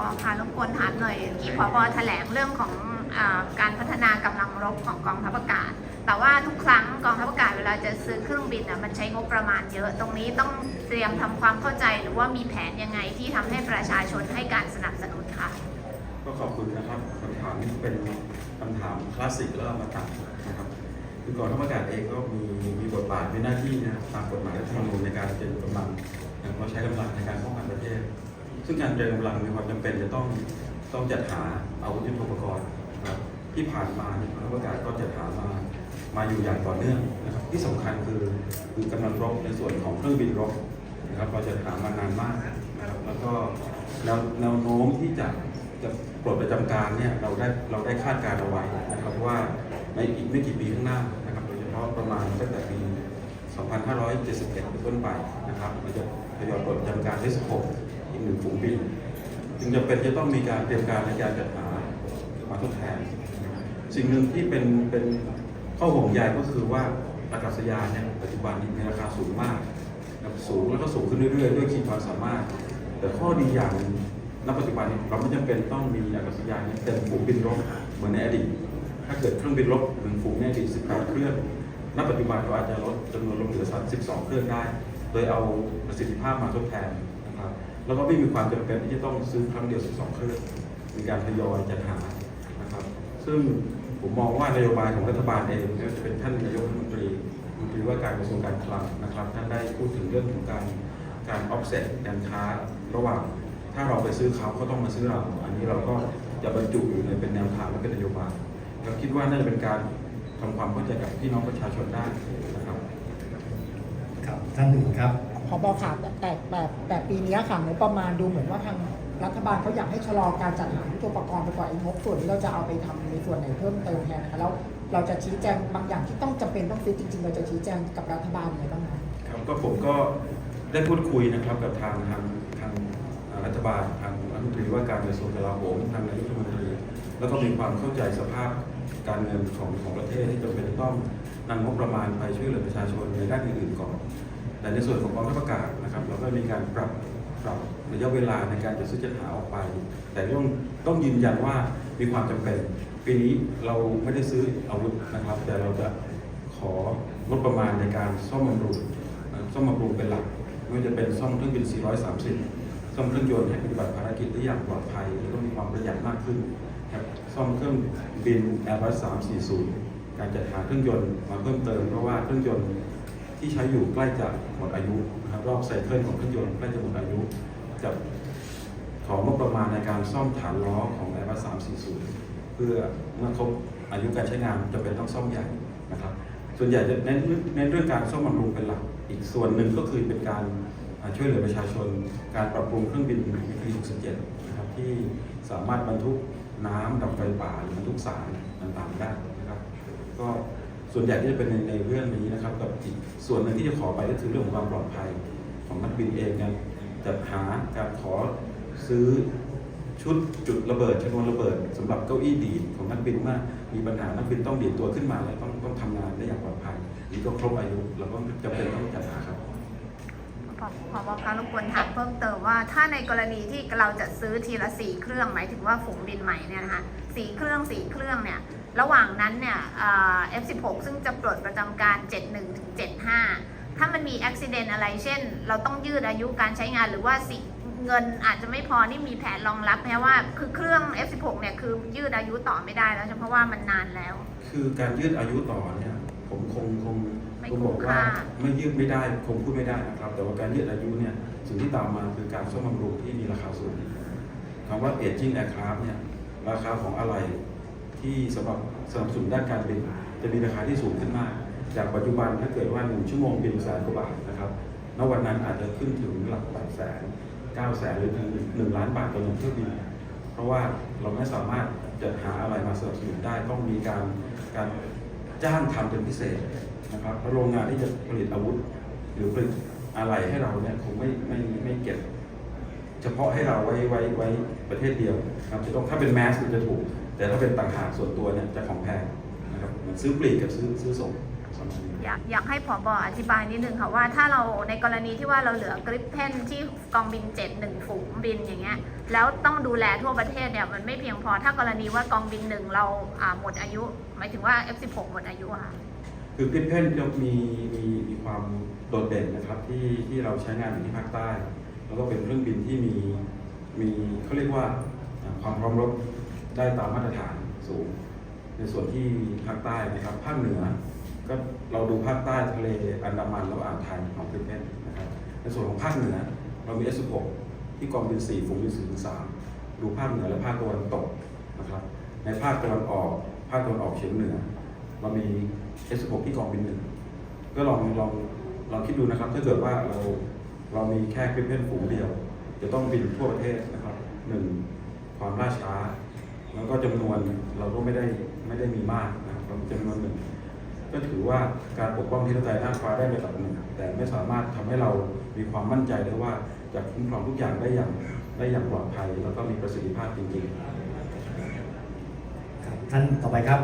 อค่ะรบกวนถามหน่อยที่ผบแถลงเรื่องของอการพัฒนากำลังรบของกองทัพอากาศ แต่ว่าทุกครั้งกองทัพอากาศเวลาจะซื้อเครื่องบินอะมันใช้งบประมาณเยอะ ตรงนี้ต้องเตรียมทำความเข้าใจหรือว่ามีแผนยังไงที่ทำให้ประชาชนให้การสนับสนุนค่ะ ก็ขอบคุณนะครับคำถามนี้เป็นคำถามคลาสสิกแล้วเอามาตัดนะครับคือกองทัพอากาศเองก็มีมีบทบาทมีหน้าที่นะตามกฎหมายรัฐธรรมนูญในการเตรียมกำลังเราใช้กำลังในการป้องกันประเทศ ซึ่งการเตรียมกำลังมีความจำเป็นจะต้องต้องจัดหาอาวุธยุทโธปกรณ์นะครับที่ผ่านมาเนี่ยกองทัพอากาศก็จัดหามามาอยู่อย่างต่อเนื่องนะครับที่สำคัญคือคือกำลังรบในส่วนของเครื่องบินรบนะครับเราจะหามานานมากนะครับแล้วก็แนวแนวโน้มที่จะจะปลดประจำการเนี่ยเราได้เราได้คาดการเอาไว้นะครับว่าในอีกไม่กี่ปีข้างหน้านะครับโดยเฉพาะประมาณตั้งแต่ปี 2571 เป็นต้นไปนะครับเราจะทยอยปลดประจำการที่16 อีกหนึ่งฝูงบิน จึงจะเป็นจะต้องมีการเตรียมการในการจัดหามาทดแทน สิ่งหนึ่งที่เป็นเป็นข้อห่วงใยก็คือว่าอากาศยานเนี่ยปัจจุบันนี้มีราคาสูงมากสูงแล้วก็สูงขึ้นเรื่อยๆด้วยขีดความสามารถ แต่ข้อดีอย่างหนึ่งณปัจจุบันนี้เราไม่จำเป็นต้องมีอากาศยานเต็มฝูงบินรบเหมือนในอดีต ถ้าเกิดเครื่องบินรบหนึ่งฝูงในอดีต18 เครื่อง ณปัจจุบันเราอาจจะลดจำนวนลงเหลือสัก12 เครื่องได้ โดยเอาประสิทธิภาพมาทดแทนนะครับแล้วก็ไม่มีความจำเป็นที่จะต้องซื้อครั้งเดียว 12 เครื่องมีการทยอยจัดหานะครับ ซึ่งผมมองว่านโยบายของรัฐบาลเองไม่ว่าจะเป็นท่านนายกรัฐมนตรีรัฐมนตรีว่าการกระทรวงการคลังนะครับท่านได้พูดถึงเรื่องของการการออฟเซ็ตการค้าระหว่าง ถ้าเราไปซื้อเขาเขาต้องมาซื้อเรา อันนี้เราก็จะบรรจุอยู่ในเป็นแนวทางและเป็นนโยบายเราคิดว่าน่าจะเป็นการ ทำความเข้าใจกับพี่น้องประชาชนได้นะครับ ครับท่านหนึ่งครับพอบอค่ะแต่แต่แต่แต่ปีนี้ค่ะงบประมาณดูเหมือนว่าทางรัฐบาลเขาอยากให้ชะลอการจัดหายุทโธปกรณ์ไปก่อนไอ้งบส่วนนี้เราจะเอาไปทำในส่วนไหนเพิ่มเติมแทนนะคะแล้วเราจะชี้แจงบางอย่างที่ต้องจำเป็นต้องซื้อจริง ๆ เราจะชี้แจงกับรัฐบาลยังไงบ้างคะครับก็ผมก็ได้พูดคุยนะครับกับทางทางทางอ่ารัฐบาลทางรัฐมนตรีว่าการกระทรวงกลาโหมทางนายกรัฐมนตรี แล้วก็มีความเข้าใจสภาพ การเงินของของประเทศที่จำเป็นต้องนำงบประมาณไปช่วยเหลือประชาชนในด้านอื่นๆก่อน แต่ในส่วนของกองทัพอากาศนะครับ เราก็มีการปรับปรับระยะเวลาในการจัดซื้อจัดหาออกไป แต่ต้องต้องยืนยันว่ามีความจำเป็นปีนี้เราไม่ได้ซื้ออาวุธนะครับ แต่เราจะของบประมาณในการซ่อมบำรุงซ่อมบำรุงเป็นหลักไม่ว่าจะเป็นซ่อมเครื่องบิน 430 ซ่อมเครื่องยนต์ให้ปฏิบัติภารกิจได้อย่างปลอดภัย และก็มีความประหยัดมากขึ้น ซ่อมเครื่องบิน Airbus 340 การจัดหาเครื่องยนต์มาเพิ่มเติมเพราะว่าเครื่องยนต์ที่ใช้อยู่ใกล้จะหมดอายุนะครับรอบไซเคิลของเครื่องยนต์ใกล้จะหมดอายุจะของบประมาณในการซ่อมฐานล้อของ Airbus 340 เพื่อเมื่อครบอายุการใช้งานจะเป็นต้องซ่อมใหญ่นะครับ ส่วนใหญ่จะเน้นเน้นเรื่องการซ่อมบำรุงเป็นหลัก อีกส่วนหนึ่งก็คือเป็นการช่วยเหลือประชาชน การปรับปรุงเครื่องบิน P67 นะครับที่สามารถบรรทุก น้ำดับไฟป่าหรือทุกสารต่างๆได้นะครับ ก็ส่วนใหญ่ที่จะเป็นในในเรื่องนี้นะครับ กับอีกส่วนหนึ่งที่จะขอไปก็คือเรื่องของความปลอดภัยของนักบินเองเนี่ยจัดหาการขอซื้อชุดจุดระเบิดชนวนระเบิดสำหรับเก้าอี้ดีดของนักบินว่ามีปัญหานักบินต้องดีดตัวขึ้นมาแล้วต้องต้องทำงานได้อย่างปลอดภัยนี่ก็ครบอายุเราก็จำเป็นต้องจัดหาครับ ขอขอบคะรบกวนถามเพิ่มเติมว่าถ้าในกรณีที่เราจะซื้อทีละสี่เครื่องหมายถึงว่าฝูงบินใหม่เนี่ยนะคะสี่เครื่องสี่เครื่องเนี่ยระหว่างนั้นเนี่ยเอ่อ F16 ซึ่งจะปลดประจำการ 71ถึง75 ถ้ามันมีอุบิเหตุอะไรเช่น เราต้องยืดอายุการใช้งานหรือว่าสิเงินอาจจะไม่พอนี่มีแผนรองรับไหมว่าคือเครื่อง F16 เนี่ยคือยืดอายุต่อไม่ได้แล้วใช่เพราะว่ามันนานแล้ว คือการยืดอายุต่อเนี่ยผมคงคง ไม่คงบอกว่าค่า ไม่ยืดไม่ได้คงพูดไม่ได้นะครับ แต่ว่าการยืดอายุเนี่ยสิ่งที่ตามมาคือการซ่อมบำรุงที่มีราคาสูงคำว่า aging aircraft เนี่ยราคาของอะไรที่สำหรับสนับสนุนด้านการบินจะมีราคาที่สูงขึ้นมาก จากปัจจุบันถ้าเกิดว่าหนึ่งชั่วโมงบินแสนกว่าบาทนะครับณวันนั้นอาจจะขึ้นถึงหลักแปดแสนเก้าแสนหรือถึงหนึ่งล้านบาทต่อหนึ่งเที่ยวบิน เพราะว่าเราไม่สามารถจะหาอะไรมาสนับสนุนได้ต้องมีการการ จ้างทำเป็นพิเศษนะครับแล้วโรงงานที่จะผลิตอาวุธ หรือผลิตอะไรให้เราเนี่ยคงไม่ไม่ไม่เก็บ เฉพาะให้เราไว้ไว้ไว้ประเทศเดียวนะครับจะต้องถ้าเป็นแมสมันจะถูก แต่ถ้าเป็นต่างหากส่วนตัวเนี่ยจะของแพงนะครับเหมือนซื้อปลีกกับซื้อซื้อส่ง อยากอยากให้ผอบออธิบายนิดนึงค่ะว่าถ้าเราในกรณีที่ว่าเราเหลือกริปเพนที่กองบิน7 1ฝูงบินอย่างเงี้ยแล้วต้องดูแลทั่วประเทศเนี่ยมันไม่เพียงพอถ้ากรณีว่ากองบินหนึ่งเราอ่าหมดอายุ หมายถึงว่า F16 หมดอายุอะค่ะคือกริปเพนจะมีมีมีความโดดเด่นนะครับที่ที่เราใช้งานอยู่ที่ภาคใต้ แล้วก็เป็นเครื่องบินที่มีมีเขาเรียกว่าอ่าความพร้อมรบได้ตามมาตรฐานสูง ในส่วนที่ภาคใต้นะครับภาคเหนือ ก็เราดูภาคใต้ทะเลอันดามันแล้วอ่าวไทยของกริปเพนนะครับในส่วนของภาคเหนือเรามี S16 ที่กองบิน4ฝูงบิน4ถึง3ดูภาคเหนือและภาคตะวันตกนะครับในภาคตะวันออกภาคตะวันออกเฉียงเหนือ เรามี S16 ที่กองบินหนึ่งก็ลองลองลองคิดดูนะครับถ้าเกิดว่าเราเรามีแค่คริปเพนฝูงเดียว จะต้องบินทั่วประเทศนะครับหนึ่งความล่าช้า แล้วก็จำนวนเราก็ไม่ได้ไม่ได้มีมากนะครับจำนวนหนึ่ง ก็ถือว่าการปกป้องที่เราใจน่าฟ้าได้ระดับหนึ่งแต่ไม่สามารถทำให้เรามีความมั่นใจได้ว่าจะคุ้มครองทุกอย่างได้อย่างได้อย่างปลอดภัย แล้วก็มีประสิทธิภาพจริงๆครับท่านต่อไปครับ